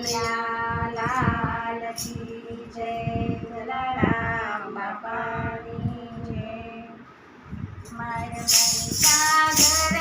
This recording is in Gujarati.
કનૈયા લાલ કી જય જલારામ બાપાની જય. મારા સાગર